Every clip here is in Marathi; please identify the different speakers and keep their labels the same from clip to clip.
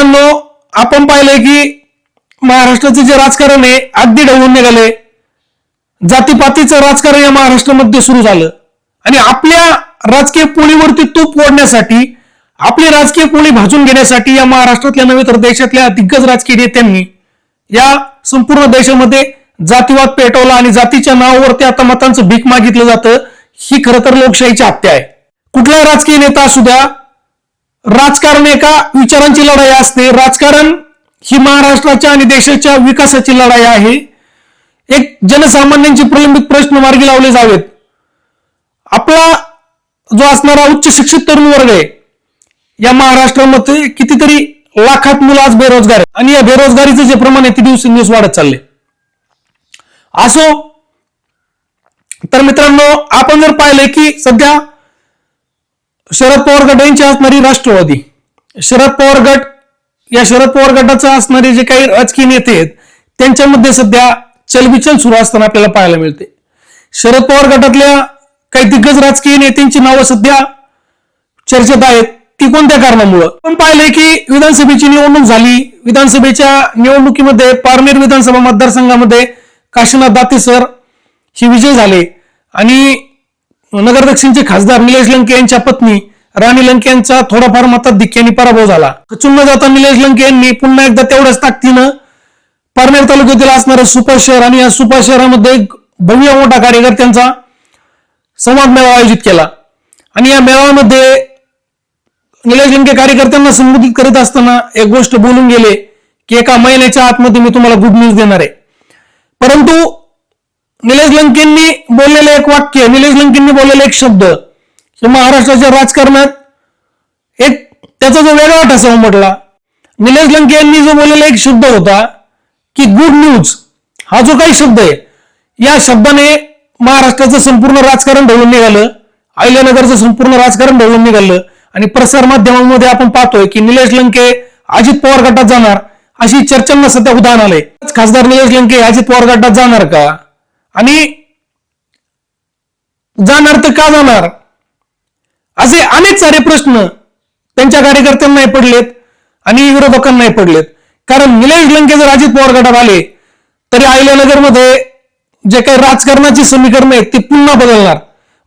Speaker 1: मित्रांनो आपण पाहिलंय की महाराष्ट्राचं जे राजकारण आहे अगदी ढवळून निघाले जातीपातीचं राजकारण या महाराष्ट्रामध्ये सुरू झालं. आणि आपल्या राजकीय पोळीवरती तूप ओढण्यासाठी आपली राजकीय पोळी भाजून घेण्यासाठी या महाराष्ट्रातल्या नव्हे तर देशातल्या दिग्गज राजकीय नेत्यांनी या संपूर्ण देशामध्ये जातीवाद पेटवला आणि जातीच्या नावावरती आता मतांचं भीक मागितलं जातं. ही खरं तर लोकशाहीची हत्या आहे. कुठला राजकीय नेता असू द्या राजकारण एका विचारांची लढाई असते. राजकारण ही महाराष्ट्राच्या आणि देशाच्या विकासाची लढाई आहे. एक जनसामान्यांचे प्रलंबित प्रश्न मार्गी लावले जावेत. आपला जो असणारा उच्च शिक्षित तरुण वर्ग आहे या महाराष्ट्रामध्ये कितीतरी लाखात मुलं आज बेरोजगार आहेत. आणि या बेरोजगारीचं जे प्रमाण आहे ते दिवसेंदिवस वाढत चालले असो तर मित्रांनो आपण जर पाहिले की सध्या शरद पवार गट यांची असणारी राष्ट्रवादी शरद पवार गट या शरद पवार गटाचं असणारे जे काही राजकीय नेते आहेत त्यांच्यामध्ये सध्या चलबिचल सुरू असताना आपल्याला पाहायला मिळते. शरद पवार गटातल्या काही दिग्गज राजकीय नेत्यांची नावं सध्या चर्चेत आहेत ती कोणत्या कारणामुळं? आपण पाहिलंय की विधानसभेची निवडणूक झाली विधानसभेच्या निवडणुकीमध्ये पारनेर विधानसभा मतदारसंघामध्ये काशीनाथ दाते सर हे विजय झाले आणि नगर दक्षिणचे खासदार निलेश लंके यांच्या पत्नी राणी लंके यांचा थोडाफार मताधिक्याने पराभव झाला. चुन्न जाता निलेश लंके यांनी पुन्हा एकदा तेवढ्याच ताकदीनं पारनेर तालुक्यातील असणारं सुपर शहर आणि या सुपर शहरामध्ये एक भव्य मोठा कार्यकर्त्यांचा संवाद मेळावा आयोजित केला. आणि या मेळाव्यामध्ये निलेश लंके कार्यकर्त्यांना संबोधित करत असताना एक गोष्ट बोलून गेले की एका महिन्याच्या आतमध्ये मी तुम्हाला गुड न्यूज देणार आहे. परंतु निलेश लंकेंनी बोललेलं एक वाक्य निलेश लंकेंनी बोललेला एक शब्द हे महाराष्ट्राच्या राजकारणात एक त्याचा जो वेगळा ठसा उमटला निलेश लंके यांनी जो बोललेला एक शब्द होता की गुड न्यूज हा जो काही शब्द आहे या शब्दाने महाराष्ट्राचं संपूर्ण राजकारण ढवळून निघालं अहिल्यानगरचं संपूर्ण राजकारण ढवळून निघालं आणि प्रसार माध्यमांमध्ये आपण पाहतोय की निलेश लंके अजित पवार गटात जाणार अशी चर्चांना सध्या उदाहरण आलंय. खासदार निलेश लंके अजित पवार गटात जाणार का? आणि जाणार तर का जाणार? असे अनेक सारे प्रश्न त्यांच्या कार्यकर्त्यांनाही पडलेत आणि विरोधकांनाही पडलेत. कारण निलेश लंके जर अजित पवार गटात आले तरी अहिल्यानगरमध्ये जे काही राजकारणाची समीकरण आहेत ती पुन्हा बदलणार.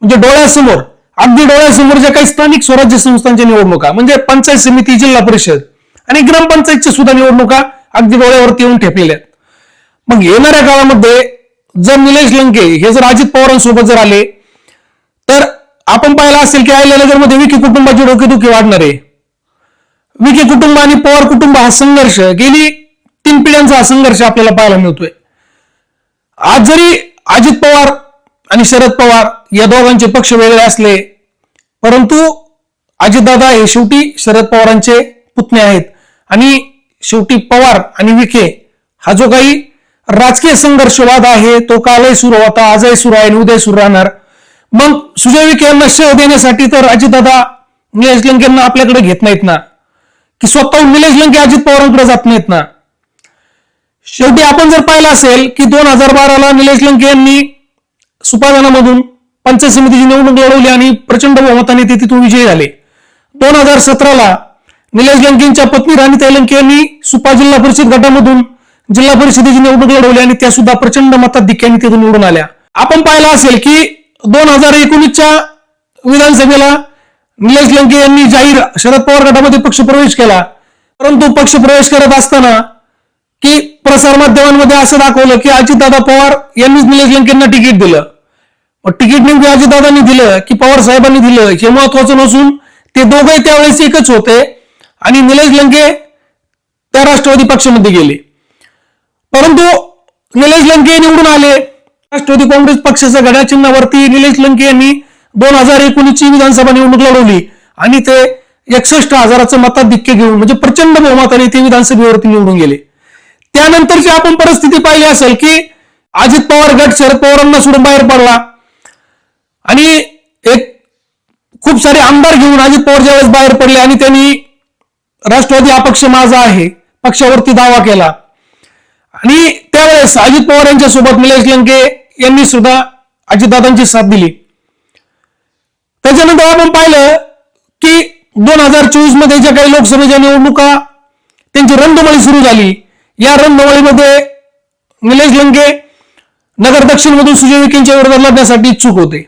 Speaker 1: म्हणजे डोळ्यासमोर अगदी डोळ्यासमोर ज्या काही स्थानिक स्वराज्य संस्थांच्या निवडणुका म्हणजे पंचायत समिती जिल्हा परिषद आणि ग्रामपंचायतच्या सुद्धा निवडणुका अगदी डोळ्यावरती येऊन ठेपलेल्या आहेत. मग येणाऱ्या काळामध्ये जर निलेश लंके हे जर अजित पवारांसोबत जर आले तर आपण पाहिलं असेल की अहिल्यानगरमध्ये विखे कुटुंबाची डोकेदुखी वाढणार. आहे विखे कुटुंब आणि पवार कुटुंब हा संघर्ष गेली तीन पिढ्यांचा हा संघर्ष आपल्याला पाहायला मिळतोय. आज जरी अजित पवार आणि शरद पवार या दोघांचे पक्ष वेगळे असले परंतु अजितदादा हे शेवटी शरद पवारांचे पुतणे आहेत. आणि शेवटी पवार आणि विखे हा जो काही राजकीय संघर्षवाद आहे तो कालही सुरू होता आजही सुरू आहे आणि उद्या सुरू राहणार. मग सुजय विखे यांना शेव देण्यासाठी तर अजितदादा निलेश लंकेंना आपल्याकडे घेत नाहीत ना. की स्वतःहून निलेश लंके अजित पवारांकडे जात नाहीत ना. शेवटी आपण जर पाहिलं असेल की दोन हजार बाराला निलेश लंके यांनी सुपादानामधून पंचायत समितीची निवडणूक लढवली आणि प्रचंड बहुमताने ते तिथून विजयी झाले. दोन हजार सतराला निलेश लंकेंच्या पत्नी राणीताई लंके यांनी सुपा जिल्हा परिषद गटामधून जिल्हा परिषदेची निवडणूक लढवली आणि त्या सुद्धा प्रचंड मताधिक्याने तिथून निवडून आल्या. आपण पाहिलं असेल की दोन हजार एकोणीसच्या विधानसभेला निलेश लंके यांनी जाहीर शरद पवार गटामध्ये पक्षप्रवेश केला. परंतु पक्षप्रवेश करत असताना की प्रसार माध्यमांमध्ये असं दाखवलं की अजितदादा पवार यांनीच निलेश लंकेंना तिकीट दिलं. मग तिकीट नेमके अजितदादांनी दिलं की पवार साहेबांनी दिलं हे महत्वाचं नसून ते दोघंही त्यावेळेस एकच होते आणि निलेश लंके त्या राष्ट्रवादी पक्षामध्ये गेले. परंतु निलेश लंके निवडून आले. राष्ट्रवादी काँग्रेस पक्षाच्या घड्या चिन्हावरती निलेश लंके यांनी दोन हजार एकोणीसची विधानसभा निवडणूक लढवली. आणि ते एकसष्ट हजाराचं मताधिक्य घेऊन म्हणजे प्रचंड बहुमताने ते विधानसभेवरती निवडून गेले. त्यानंतरची आपण परिस्थिती पाहिली असेल की अजित पवार गट शरद पवारांना सोडून बाहेर पडला. आणि एक खूप सारे आमदार घेऊन अजित पवार ज्यावेळेस बाहेर पडले आणि त्यांनी राष्ट्रवादी हा पक्ष माझा आहे पक्षावरती दावा केला. आणि त्यावेळेस अजित पवार यांच्या सोबत निलेश लंके यांनी सुद्धा अजितदादांची साथ दिली. त्याच्यानंतर आपण पाहिलं की दोन हजार चोवीसमध्ये ज्या काही लोकसभेच्या निवडणुका त्यांची रणधुमाळी सुरू झाली. या रणधुमाळीमध्ये निलेश लंके नगर दक्षिण मधून सुजय विखेंच्या विरोधात लढण्यासाठी इच्छुक होते.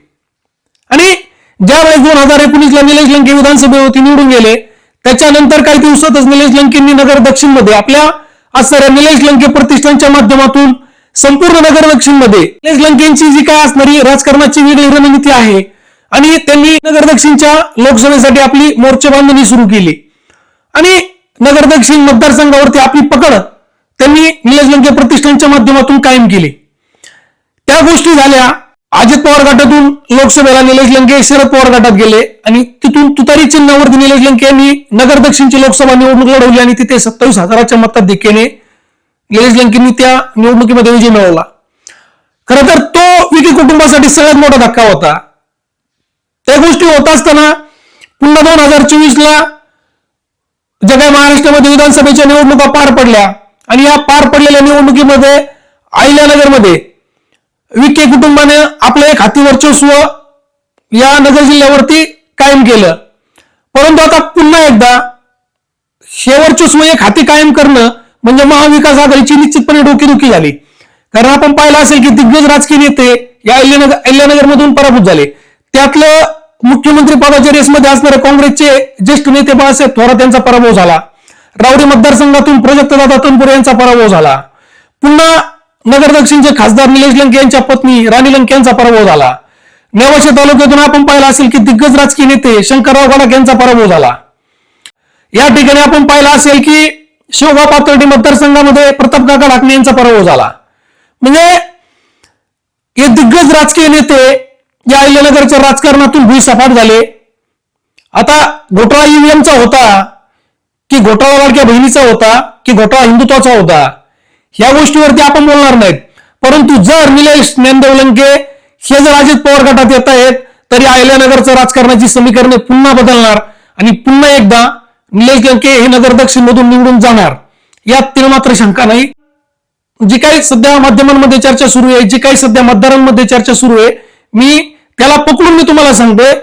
Speaker 1: आणि ज्यावेळेस दोन हजार एकोणीसला निलेश लंके विधानसभेवरती निवडून गेले त्याच्यानंतर काही दिवसातच निलेश लंकेंनी नगर दक्षिणमध्ये आपल्या असणाऱ्या निलेश लंके प्रतिष्ठानच्या माध्यमातून संपूर्ण नगर दक्षिणमध्ये निलेश लंकेंची जी काय असणारी राजकारणाची वेगळी रणनीती आहे आणि त्यांनी नगर दक्षिणच्या लोकसभेसाठी आपली मोर्चे बांधणी सुरू केली. आणि नगर दक्षिण मतदारसंघावरती आपली पकड त्यांनी निलेश लंके प्रतिष्ठानच्या माध्यमातून कायम केली. त्या गोष्टी झाल्या अजित पवार गटातून लोकसभेला निलेश लंके शरद पवार गटात गेले. आणि तिथून तुतारी चिन्हावरती निलेश लंके यांनी नगर दक्षिणची लोकसभा निवडणूक लढवली आणि तिथे सत्तावीस हजाराच्या मताधिक्याने निलेश लंकेंनी त्या निवडणुकीमध्ये विजय मिळवला. खर तर तो विकी कुटुंबासाठी सगळ्यात मोठा धक्का होता. त्या गोष्टी होत असताना पुन्हा दोन हजार चोवीस ला ज्या काही महाराष्ट्रामध्ये विधानसभेच्या निवडणुका पार पडल्या आणि या पार पडलेल्या निवडणुकीमध्ये अहिल्यानगरमध्ये विखे कुटुंबाने आपलं एक हाती वर्चस्व या नगर जिल्ह्यावरती कायम केलं. परंतु आता पुन्हा एकदा हे वर्चस्व एक हाती कायम करणं म्हणजे महाविकास आघाडीची निश्चितपणे डोकेदुखी झाली. कारण आपण पाहिलं असेल की दिग्गज राजकीय नेते या अहिल्यानगर अहिल्यानगरमधून पराभूत झाले. त्यातलं मुख्यमंत्री पदाच्या रेसमध्ये असणारे काँग्रेसचे ज्येष्ठ नेते बाळासाहेब थोरात यांचा पराभव झाला. रावरी मतदारसंघातून प्रजक्तदादा तनपुरे यांचा पराभव झाला. पुन्हा नगर दक्षिणचे खासदार निलेश लंके यांच्या पत्नी राणी लंके यांचा पराभव झाला. नेवाशे तालुक्यातून आपण पाहिलं असेल की दिग्गज राजकीय नेते शंकरराव गडाख यांचा पराभव झाला. या ठिकाणी आपण पाहिलं असेल की शिवगाव पातर्डी मतदारसंघामध्ये प्रताप काका ढाकणे यांचा पराभव झाला. म्हणजे हे दिग्गज राजकीय नेते या अहिल्यानगरच्या राजकारणातून भुईसपाट झाले. आता घोटाळा ईव्हीएमचा होता की घोटाळा लाडक्या बहिणीचा होता की घोटाळा हिंदुत्वाचा होता. ह्या गोष्टीवरती आपण बोलणार नाहीत. परंतु जर निलेश ज्ञानदेवलंके हे जर अजित पवार गटात येत आहेत तरी आयल्यानगरचं राजकारणाची समीकरणे पुन्हा बदलणार आणि पुन्हा एकदा निलेश लंके हे नगर दक्षिण मधून निवडून जाणार. यात तिला मात्र शंका नाही. जी काही सध्या माध्यमांमध्ये चर्चा सुरू आहे जी काही सध्या मतदारांमध्ये चर्चा सुरू आहे मी त्याला पकडून मी तुम्हाला सांगतोय.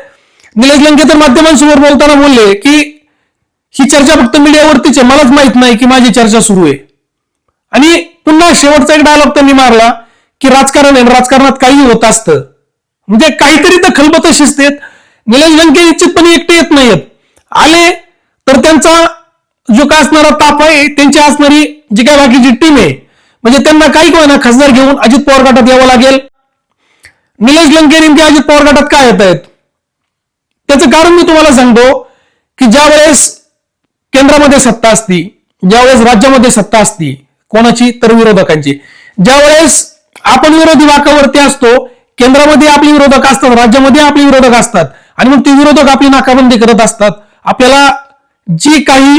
Speaker 1: निलेश लंके तर माध्यमांसमोर बोलताना बोलले की ही चर्चा फक्त मीडियावरतीच आहे. मलाच माहीत नाही की माझी चर्चा सुरू आहे. आणि पुन्हा शेवटचा एक डायलॉग त्यांनी मारला की राजकारण आहे राजकारणात काही होत असतं. म्हणजे काहीतरी तर खलबत शिजतेत निलेश लंके निश्चितपणे एकटे येत नाहीत आले तर त्यांचा जो काय असणारा ताप आहे त्यांची असणारी जी काय बाकीची टीम आहे म्हणजे त्यांना काही कोणा खासदार घेऊन अजित पवार गटात यावं लागेल. निलेश लंके नेमके अजित पवार गटात काय येत आहेत? त्याचं कारण मी तुम्हाला सांगतो की ज्या वेळेस केंद्रामध्ये सत्ता असती ज्यावेळेस राज्यामध्ये सत्ता असती कोणाची? तर विरोधकांची. ज्यावेळेस आपण विरोधी वाकावरती असतो केंद्रामध्ये आपले विरोधक असतात राज्यामध्ये आपले विरोधक असतात आणि मग ते विरोधक आपली नाकाबंदी करत असतात. आपल्याला जी काही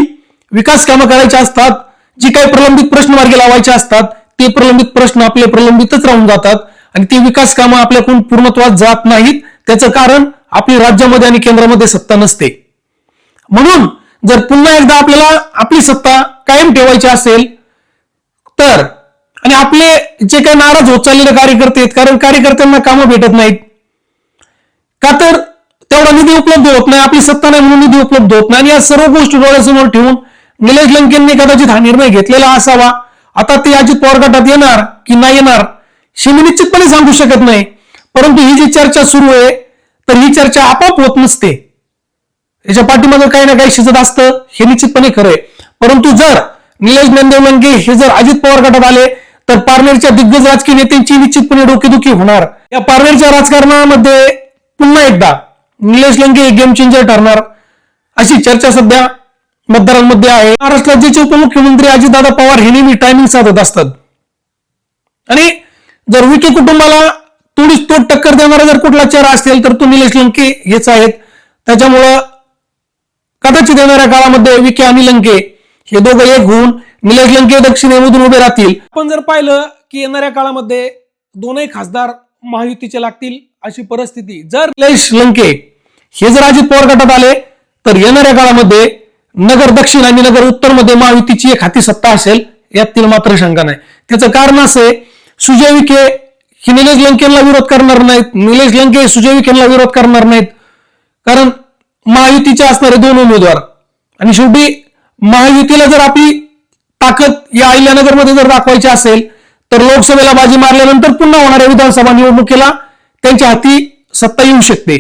Speaker 1: विकास कामं करायची असतात जी काही प्रलंबित प्रश्न मार्गी लावायचे असतात ते प्रलंबित प्रश्न आपले प्रलंबितच राहून जातात आणि ती विकास कामं आपल्याकडून पूर्णत्वात जात नाहीत. त्याचं कारण आपली राज्यामध्ये आणि केंद्रामध्ये सत्ता नसते. म्हणून जर पुन्हा एकदा आपल्याला आपली सत्ता कायम ठेवायची असेल तर आणि आपले जे काही नाराज होत चाललेले कार्यकर्ते आहेत कारण कार्यकर्त्यांना कामं भेटत नाहीत. का तर तेवढा निधी उपलब्ध होत नाही आपली सत्ता नाही म्हणून निधी उपलब्ध होत नाही आणि या सर्व गोष्टी डोळ्यासमोर ठेवून निलेश लंकेंनी कदाचित हा निर्णय घेतलेला असावा. आता ते अजित पवार गटात येणार की नाही येणार हे मी निश्चितपणे सांगू शकत नाही. परंतु ही जी चर्चा सुरू आहे तर ही चर्चा आपोआप होत नसते. याच्या पाठीमागे काही ना काही शिजत असतं हे निश्चितपणे खरंय परंतु जर निलेश नंदेव लंके हे जर अजित पवार गटात आले तर पारनेरच्या दिग्गज राजकीय नेत्यांची निश्चितपणे डोकेदुखी होणार. या पारनेरच्या राजकारणामध्ये पुन्हा एकदा निलेश लंके गेम चेंजर ठरणार. अशी चर्चा सध्या मतदारांमध्ये आहे. महाराष्ट्र राज्याचे उपमुख्यमंत्री अजितदादा पवार हे नेहमी टायमिंग साधत असतात. आणि जर विखे कुटुंबाला थोडीच तोड टक्कर देणारा जर कुठला चेहरा असेल तर तो निलेश लंके हेच आहेत. त्याच्यामुळं कदाचित येणाऱ्या काळामध्ये विखे आणि लंके हे दोघं एक होऊन निलेश लंके दक्षिणेमधून उभे राहतील. आपण जर पाहिलं की येणाऱ्या काळामध्ये दोनही खासदार महायुतीचे लागतील अशी परिस्थिती. जर निलेश लंके हे जर अजित पवार गटात आले तर येणाऱ्या काळामध्ये नगर दक्षिण आणि नगर उत्तरमध्ये महायुतीची एक हाती सत्ता असेल यातील मात्र शंका नाही. त्याचं कारण असं सुजय विखे हे निलेश लंकेला विरोध करणार नाहीत. निलेश लंके सुजय विखेला विरोध करणार नाहीत. कारण महायुतीचे असणारे दोन उमेदवार. आणि शेवटी महायुतीला जर आपली ताकद या अहिल्यानगरमध्ये जर दाखवायची असेल तर लोकसभेला बाजी मारल्यानंतर पुन्हा होणाऱ्या विधानसभा निवडणुकीला त्यांच्या हाती सत्ता येऊ शकते.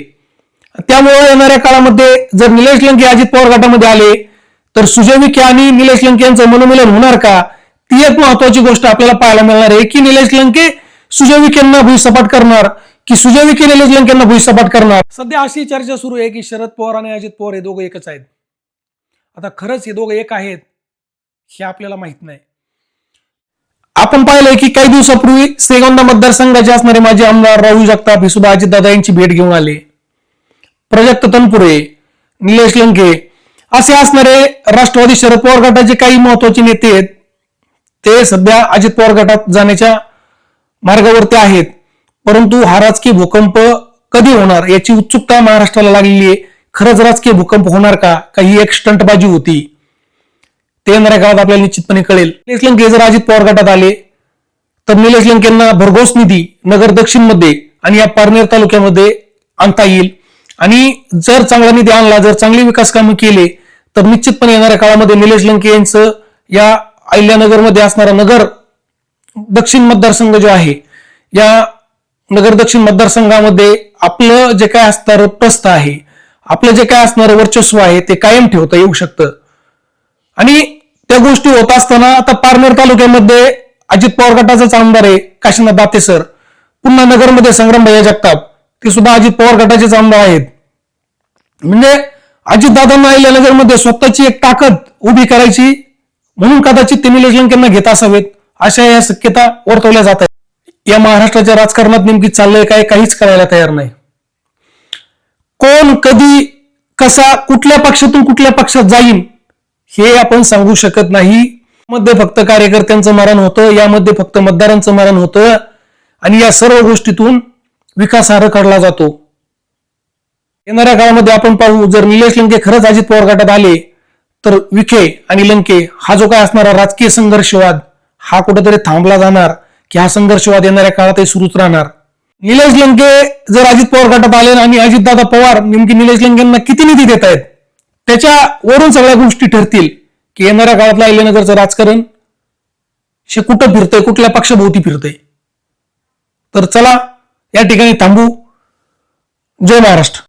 Speaker 1: त्यामुळे येणाऱ्या काळामध्ये जर निलेश लंके अजित पवार गटामध्ये आले तर सुजय विखे आणि निलेश लंके यांचं मनोमिलन होणार का? ती एक महत्वाची गोष्ट आपल्याला पाहायला मिळणार आहे की निलेश लंके सुजय विखेंना भुईसपाट करणार की सुजय विखे निलेश लंकेंना भुईसपाट करणार? सध्या अशी चर्चा सुरू आहे की शरद पवार आणि अजित पवार हे दोघं एकच आहेत. आता खरंच हे दोघं एक आहेत हे आपल्याला माहीत नाही. आपण पाहिलंय की काही दिवसापूर्वी श्रीगोंदा मतदारसंघाचे असणारे माजी आमदार राहुल जगताप हे सुद्धा अजितदादा यांची भेट घेऊन आले. प्रजक्त तनपुरे निलेश लंके असे असणारे राष्ट्रवादी शरद पवार गटाचे काही महत्त्वाचे नेते आहेत. ते सध्या अजित पवार गटात जाण्याच्या मार्गावरती आहेत. परंतु हा राजकीय भूकंप कधी होणार याची उत्सुकता महाराष्ट्राला लागलेली आहे. खरंच राजकीय भूकंप होणार का? काही एक स्टंटबाजी होती. ते येणाऱ्या काळात आपल्याला निश्चितपणे कळेल. निलेश लंके जर अजित पवार गटात आले तर निलेश लंकेंना भरघोस निधी नगर दक्षिणमध्ये आणि या पारनेर तालुक्यामध्ये आणता येईल. आणि जर चांगला निधी आणला जर चांगली विकास कामं केले तर निश्चितपणे येणाऱ्या काळामध्ये निलेश लंके यांचं या अहिल्यानगरमध्ये असणारा नगर दक्षिण मतदारसंघ जो आहे या नगर दक्षिण मतदारसंघामध्ये आपलं जे काय असतं प्रस्थ आहे आपलं जे काय असणारं वर्चस्व आहे ते कायम ठेवता येऊ शकतं. आणि त्या गोष्टी होत असताना आता पारनेर तालुक्यामध्ये अजित पवार गटाचाच आमदार आहे काशीनाथ दाते सर. पुन्हा नगरमध्ये संग्राम भैया जगताप ते सुद्धा अजित पवार गटाचेच आमदार आहेत. म्हणजे अजित दादांना अहिल्यानगरमध्ये स्वतःची एक ताकद उभी करायची म्हणून कदाचित ते निलेश लंकेंना घेत असावेत अशा या शक्यता वर्तवल्या जात आहेत. या महाराष्ट्राच्या राजकारणात नेमकी चाललंय काय काहीच करायला तयार नाही. कोण कधी कसा कुठल्या पक्षातून कुठल्या पक्षात जाईल हे आपण सांगू शकत नाही. मध्ये फक्त कार्यकर्त्यांचं मरण होतं यामध्ये फक्त मतदारांचं मरण होतं. आणि या सर्व गोष्टीतून विकास हा रखडला जातो. येणाऱ्या काळामध्ये आपण पाहू जर निलेश लंके खरंच अजित पवार गटात आले तर विखे आणि लंके हा जो काय असणारा राजकीय संघर्षवाद हा कुठेतरी थांबला जाणार की हा संघर्षवाद येणाऱ्या काळातही सुरूच राहणार. निलेश लंके जर अजित पवार गटात आले आणि अजितदादा पवार नेमकी निलेश लंकेंना किती निधी देत आहेत त्याच्यावरून सगळ्या गोष्टी ठरतील की येणाऱ्या काळातला अहिल्यानगरचं राजकारण हे कुठं फिरतंय कुठल्या पक्षभोवती फिरतंय. तर चला या ठिकाणी थांबू. जय महाराष्ट्र.